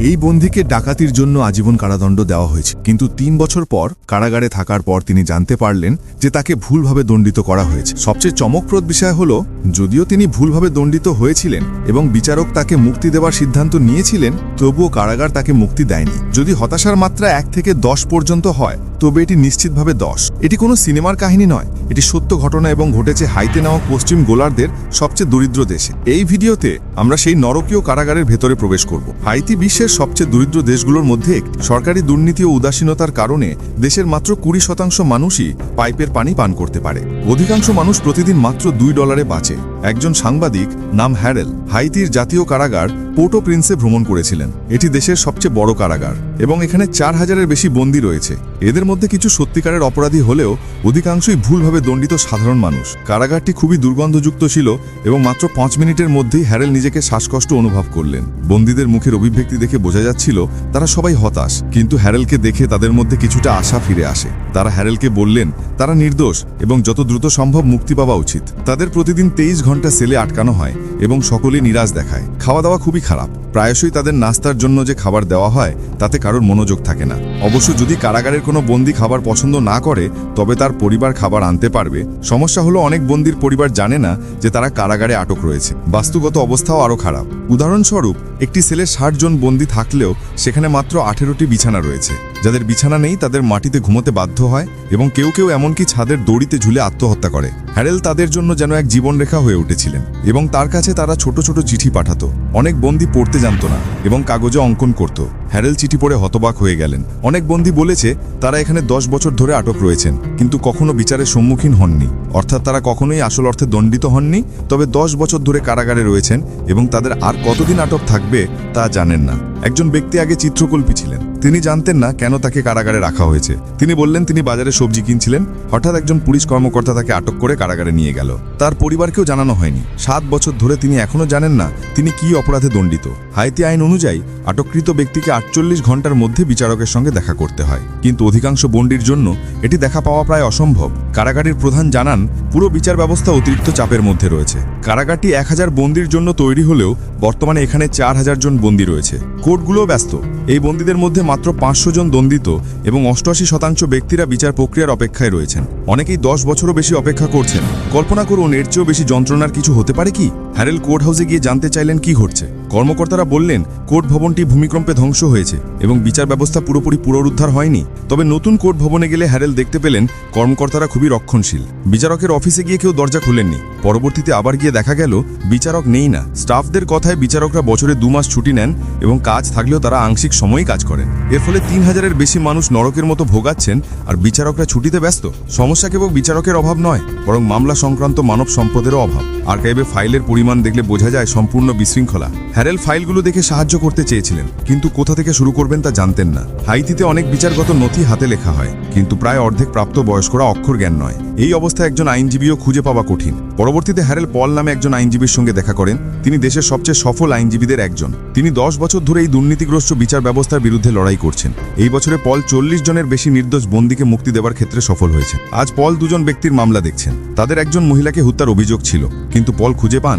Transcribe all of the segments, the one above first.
এই বন্দীকে ডাকাতির জন্য আজীবন কারাদণ্ড দেওয়া হয়েছে। কিন্তু তিন বছর পর কারাগারে থাকার পর তিনি জানতে পারলেন যে তাকে ভুলভাবে দণ্ডিত করা হয়েছে। সবচেয়ে চমকপ্রদ বিষয় হল, যদিও তিনি ভুলভাবে দণ্ডিত হয়েছিলেন এবং বিচারক তাকে মুক্তি দেওয়ার সিদ্ধান্ত নিয়েছিলেন, তবুও কারাগার তাকে মুক্তি দেয়নি। যদি হতাশার মাত্রা এক থেকে দশ পর্যন্ত হয় তবে এটি নিশ্চিতভাবে দশ এটি কোনো সিনেমার কাহিনী নয়। এটি সত্য ঘটনা এবং ঘটেছে হাইতে নামক পশ্চিম গোলার্ধের সবচেয়ে দরিদ্র দেশে। এই ভিডিওতে আমরা সেই নরকীয় কারাগারের ভেতরে প্রবেশ করব। হাইতি বিশ্বের সবচেয়ে দরিদ্র দেশগুলোর মধ্যে একটি। সরকারি দুর্নীতি ও উদাসীনতার কারণে দেশের মাত্র কুড়ি শতাংশ মানুষই পাইপের পানি পান করতে পারে। অধিকাংশ মানুষ প্রতিদিন মাত্র দুই ডলারে বাঁচে। একজন সাংবাদিক নাম হ্যারেল। হাইতির জাতীয় কারাগার পোর্টো প্রিন্সে ভ্রমণ করেছিলেন। এটি দেশের সবচেয়ে বড় কারাগার এবং এখানে চার হাজারের বেশি বন্দী রয়েছে। এদের মধ্যে কিছু সত্যিকারের অপরাধী হলেও অধিকাংশই ভুলভাবে দণ্ডিত সাধারণ মানুষ। কারাগারটি খুবই দুর্গন্ধযুক্ত ছিল এবং মাত্র পাঁচ মিনিটের মধ্যেই হ্যারেল নিজেকে শ্বাসকষ্ট অনুভব করলেন। বন্দীদের মুখের অভিব্যক্তি দেখে বোঝা যাচ্ছিল, তারা সবাই হতাশ। কিন্তু হ্যারেলকে দেখে তাদের মধ্যে কিছুটা আশা ফিরে আসে। তারা হ্যারেলকে বললেন, তারা নির্দোষ এবং যত দ্রুত সম্ভব মুক্তি পাওয়া উচিত। তাদের প্রতিদিন তেইশ ঘণ্টা সেলে আটকানো হয় এবং সকলে নিরাশ দেখায়। খাওয়া দাওয়া খুবই খারাপ। প্রায়শই তাদের নাস্তার জন্য যে খাবার দেওয়া হয়, তাতে কারোর মনোযোগ থাকে না। অবশ্য যদি কারাগারের কোনো বন্দি খাবার পছন্দ না করে, তবে তার পরিবার খাবার আনতে পারবে। সমস্যা হলো অনেক বন্দির পরিবার জানে না যে তারা কারাগারে আটক রয়েছে। বাস্তুগত অবস্থাও আরও খারাপ। উদাহরণস্বরূপ, একটি সেলে ষাট জন বন্দি থাকলেও সেখানে মাত্র আঠেরোটি বিছানা রয়েছে। যাদের বিছানা নেই তাদের মাটিতে ঘুমোতে বাধ্য হয় এবং কেউ কেউ এমনকি ছাদের দড়িতে ঝুলে আত্মহত্যা করে। হ্যারেল তাদের জন্য যেন এক জীবনরেখা হয়ে উঠেছিলেন এবং তার কাছে তারা ছোট ছোট চিঠি পাঠাতো। অনেক বন্দি পড়তে জানত না এবং কাগজে অঙ্কন করত। হ্যারেল চিঠি পড়ে হতবাক হয়ে গেলেন। অনেক বন্দি বলেছে, তারা এখানে দশ বছর ধরে আটক রয়েছেন, কিন্তু কখনো বিচারের সম্মুখীন হননি। অর্থাৎ তারা কখনোই আসল অর্থে দণ্ডিত হননি, তবে দশ বছর ধরে কারাগারে রয়েছেন এবং তাদের আর কতদিন আটক থাকবে তা জানেন না। একজন ব্যক্তি আগে চিত্রকল্পী ছিলেন। তিনি জানতেন না কেন তাকে কারাগারে রাখা হয়েছে। তিনি বললেন, তিনি বাজারে সবজি কিনছিলেন, হঠাৎ একজন পুলিশ কর্মকর্তা তাকে আটক করে কারাগারে নিয়ে গেল। তার পরিবারকেও জানানো হয়নি। সাত বছর ধরে তিনি এখনও জানেন না তিনি কি অপরাধে দণ্ডিত। হাইতি আইন অনুযায়ী আটককৃত ব্যক্তিকে আটচল্লিশ ঘণ্টার মধ্যে বিচারকের সঙ্গে দেখা করতে হয়। কিন্তু অধিকাংশ বন্ডির জন্য এটি দেখা পাওয়া প্রায় অসম্ভব। কারাগারের প্রধান জানান, পুরো বিচার ব্যবস্থা অতিরিক্ত চাপের মধ্যে রয়েছে। কারাগারটি এক হাজার বন্দির জন্য তৈরি হলেও বর্তমানে এখানে চার হাজার জন বন্দি রয়েছে। কোর্টগুলোও ব্যস্ত। এই বন্দীদের মধ্যে মাত্র পাঁচশো জন দণ্ডিত এবং অষ্টআশি শতাংশ ব্যক্তিরা বিচার প্রক্রিয়ার অপেক্ষায় রয়েছেন। অনেকেই দশ বছরও বেশি অপেক্ষা করছেন। কল্পনা করুন, এর চেয়েও বেশি যন্ত্রণার কিছু হতে পারে কি? হ্যারেল কোর্ট হাউসে গিয়ে জানতে চাইলেন কি ঘটছে। কর্মকর্তারা বললেন, কোর্ট ভবনটি ভূমিকম্পে ধ্বংস হয়েছে এবং বিচার ব্যবস্থা পুরোপুরি পুনরুদ্ধার হয়নি। তবে নতুন কোর্ট ভবনে গেলে হ্যারেল দেখতে পেলেন, কর্মকর্তারা খুবই রক্ষণশীল। বিচারকের অফিসে গিয়ে কেউ দরজা খুলেননি। পরবর্তীতে আবার গিয়ে দেখা গেল, বিচারক নেই না। স্টাফদের কথায় বিচারকরা বছরে দু মাস ছুটি নেন এবং কাজ থাকলেও তারা আংশিক সময়ই কাজ করেন। এর ফলে তিন হাজারের বেশি মানুষ নরকের মতো ভোগাচ্ছেন আর বিচারকরা ছুটিতে ব্যস্ত। সমস্যা কেবল বিচারকের অভাব নয়, বরং মামলা সংক্রান্ত মানব সম্পদেরও অভাব। আর্কাইভে ফাইলের পরিমাণ দেখলে বোঝা যায় সম্পূর্ণ বিশৃঙ্খলা। হ্যারেল ফাইলগুলো দেখে সাহায্য করতে চেয়েছিলেন, কিন্তু কোথা থেকে শুরু করবেন তা জানতেন না। হাইতিতে অনেক বিচারগত নথি হাতে লেখা হয়, কিন্তু প্রায় অর্ধেক প্রাপ্ত বয়স্করা অক্ষর জ্ঞান নয়। এই অবস্থায় একজন আইনজীবীও খুঁজে পাওয়া কঠিন। পরবর্তীতে হ্যারেল পল নামে একজন আইনজীবীর সঙ্গে দেখা করেন। তিনি দেশের সবচেয়ে সফল আইনজীবীদের একজন। তিনি দশ বছর ধরে এই দুর্নীতিগ্রস্ত বিচার ব্যবস্থার বিরুদ্ধে লড়াই করছেন। এই বছরে পল চল্লিশ জনের বেশি নির্দোষ বন্দীকে মুক্তি দেওয়ার ক্ষেত্রে সফল হয়েছে আজ পল দুজন ব্যক্তির মামলা দেখছেন। তাদের একজন মহিলাকে হত্যার অভিযোগ ছিল, কিন্তু পল খুঁজে পান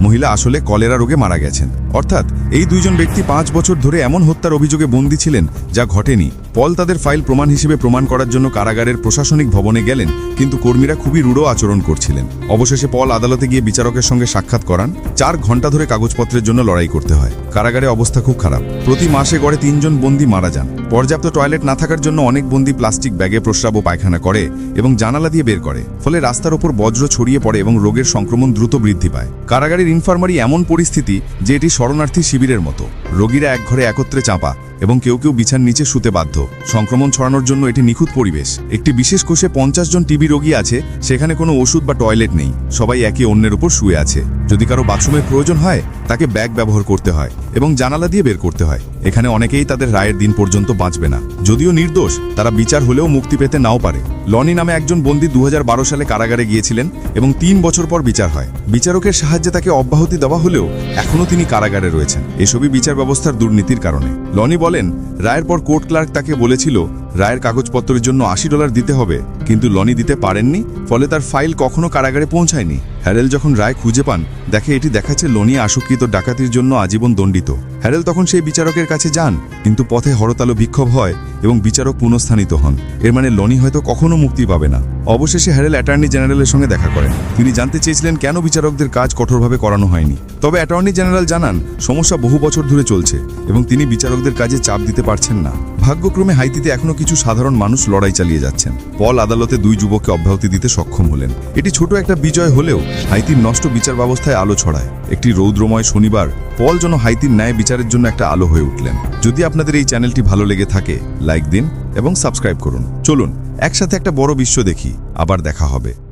মহিলা আসলে কলেরা রোগে মারা গেছেন। অর্থাৎ এই দুইজন ব্যক্তি পাঁচ বছর ধরে এমন হত্যার অভিযোগে বন্দী ছিলেন যা ঘটেনি। পল তাদের ফাইল প্রমাণ হিসেবে প্রমাণ করার জন্য কারাগারের প্রশাসনিক ভবনে গেলেন, কিন্তু কর্মীরা খুবই রূঢ় আচরণ করছিলেন। অবশেষে পল আদালতে গিয়ে বিচারকের সঙ্গে সাক্ষাৎ করান। চার ঘণ্টা ধরে কাগজপত্রের জন্য লড়াই করতে হয়। কারাগারে অবস্থা খুব খারাপ। প্রতি মাসে গড়ে তিনজন বন্দী মারা যান। পর্যাপ্ত টয়লেট না থাকার জন্য অনেক বন্দী প্লাস্টিক ব্যাগে প্রস্রাব ও পায়খানা করে এবং জানালা দিয়ে বের করে। ফলে রাস্তার ওপর বজ্র ছড়িয়ে পড়ে এবং রোগের সংক্রমণ দ্রুত বৃদ্ধি পায়। কারাগারের ইনফার্মারি এমন পরিস্থিতি যে এটি শরণার্থী শিবিরের মতো। রোগীরা এক ঘরে একত্রে চাপা এবং কেউ কেউ বিছার নিচে শুতে বাধ্য। সংক্রমণ ছড়ানোর জন্য এটি নিখুঁত পরিবেশ। একটি বিশেষ কোষে পঞ্চাশ জন টিবি রোগী আছে, সেখানে কোনো ওষুধ বা টয়লেট নেই। সবাই একে অন্যের উপর শুয়ে আছে। যদি কারও বাথরুমের প্রয়োজন হয়, তাকে ব্যাগ ব্যবহার করতে হয় এবং জানালা দিয়ে বের করতে হয়। এখানে অনেকেই তাদের রায়ের দিন পর্যন্ত বাঁচবে না। যদিও নির্দোষ, তারা বিচার হলেও মুক্তি পেতে নাও পারে। লনি নামে একজন বন্দী দু হাজার বারো সালে কারাগারে গিয়েছিলেন এবং তিন বছর পর বিচার হয়। বিচারকের সাহায্যে তাকে অব্যাহতি দেওয়া হলেও এখনও তিনি কারাগারে রয়েছেন। এসবই বিচার ব্যবস্থার দুর্নীতির কারণে। লনি বলেন, রায়ের পর কোর্ট ক্লার্ক তাকে বলেছিল, রায়ের কাগজপত্রের জন্য আশি ডলার দিতে হবে। কিন্তু লনি দিতে পারেননি, ফলে তার ফাইল কখনো কারাগারে পৌঁছায়নি। হ্যারেল যখন রায় খুঁজে পান, দেখে এটি দেখাচ্ছে লনি আশঙ্কিত ডাকাতির জন্য আজীবন দণ্ডিত। হ্যারেল তখন সেই বিচারকের কাছে যান, কিন্তু পথে হরতাল বিক্ষোভ হয় এবং বিচারক পুনঃস্থানিত হন। এর মানে লনি হয়তো কখনো মুক্তি পাবে না। অবশেষে হ্যারেল অ্যাটর্নি জেনারেলের সঙ্গে দেখা করেন। তিনি জানতে চেয়েছিলেন কেন বিচারকদের কাজ কঠোরভাবে করানো হয়নি। তবে অ্যাটর্নি জেনারেল জানান, সমস্যা বহু বছর ধরে চলছে এবং তিনি বিচারকদের কাজে চাপ দিতে পারছেন না। ভাগ্যক্রমে হাইতিতে এখনও কিছু সাধারণ মানুষ লড়াই চালিয়ে যাচ্ছেন। পল আদালতে দুই যুবককে অব্যাহতি দিতে সক্ষম হলেন। এটি ছোট একটা বিজয় হলেও হাইতির নষ্ট বিচার ব্যবস্থায় আলো ছড়ায়। একটি রৌদ্রময় শনিবার পল যেন হাইতির ন্যায় বিচারের জন্য একটা আলো হয়ে উঠলেন। যদি আপনাদের এই চ্যানেলটি ভালো লেগে থাকে, লাইক দিন এবং সাবস্ক্রাইব করুন। চলুন, একসাথে একটা বড় বিশ্ব দেখি। আবার দেখা হবে।